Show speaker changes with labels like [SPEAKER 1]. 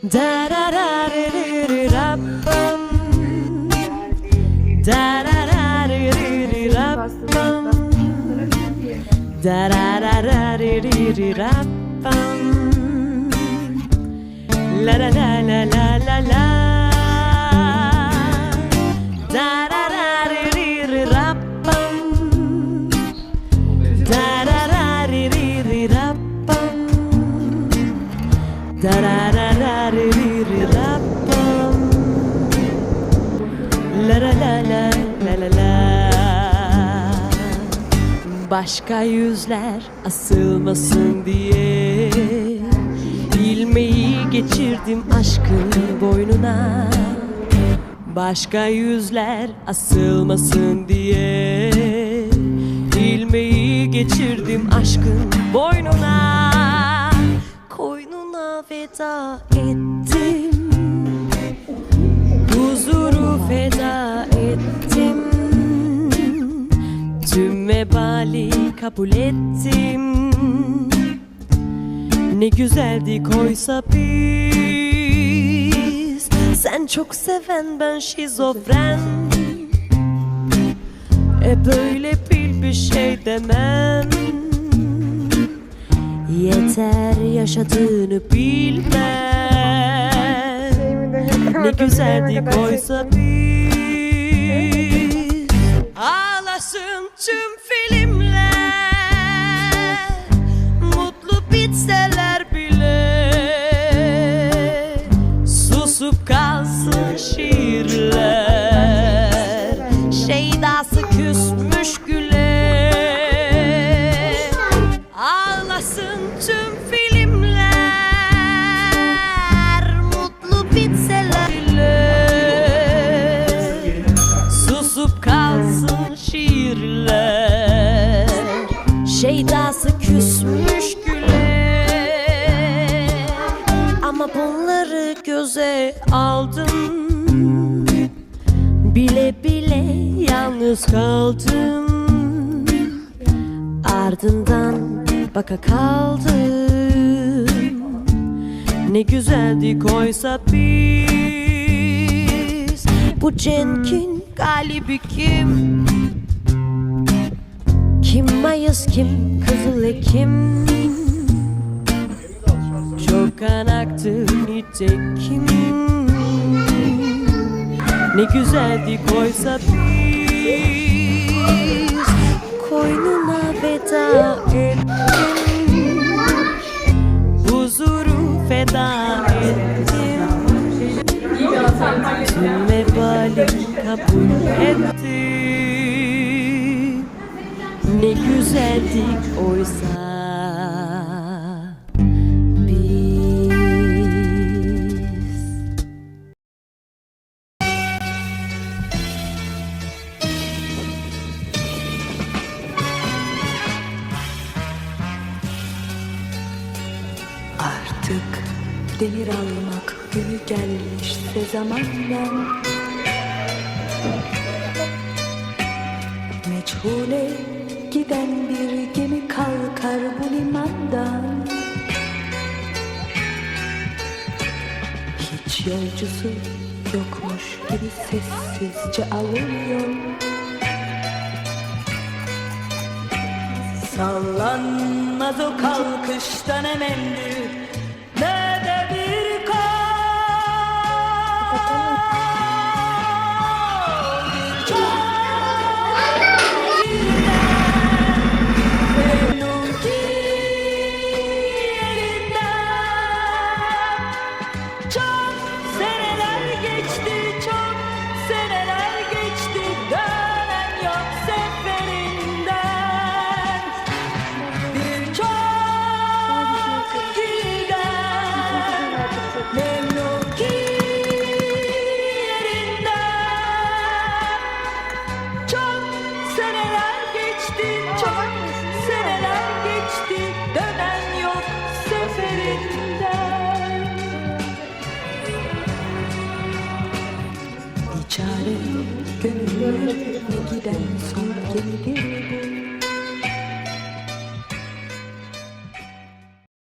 [SPEAKER 1] Da da da di di da bum. Da da da di di da bum. Da da da da di di da bum. La la la la la la la. Da da da Başka yüzler asılmasın diye Bilmeyi geçirdim aşkın boynuna. Başka yüzler asılmasın diye Bilmeyi geçirdim aşkın boynuna Veda ettim. Huzuru feda ettim. Tüm vebali kabul ettim. Ne güzeldi koysa biz. Sen çok seven ben şizofren. E böyle bil bir şey demem Yeter yaşadığını bilmem. Ne güzeldi koysa biz Ağlasın tüm filmler. Mutlu bitseler bile. Susup kalsın şiirler. Şeydası küsmüş güle Şeydası küsmüş güle. Ama bunları göze aldım. Bile bile yalnız kaldım. Ardından baka kaldım. Ne güzeldi koysa biz. Bu Cenk'in galibi kim? Kim Mayıs kim Kızıl Ekim? Çok kan aktı nitekim Ne güzeldi koysa biz. Koynuna veda ettim Ne güzeldik oysa
[SPEAKER 2] Artık demir almak günü gelmişse zamandan giden bir gemi kalkar bu limandan. Hiç yolcusu yokmuş gibi sessizce alıyor Sallanmaz o kalkıştan emendü memnun yerinden. Çok seneler geçti çok seneler geçti. Dönen yok seferinden. Gönüller ne giden son gemidir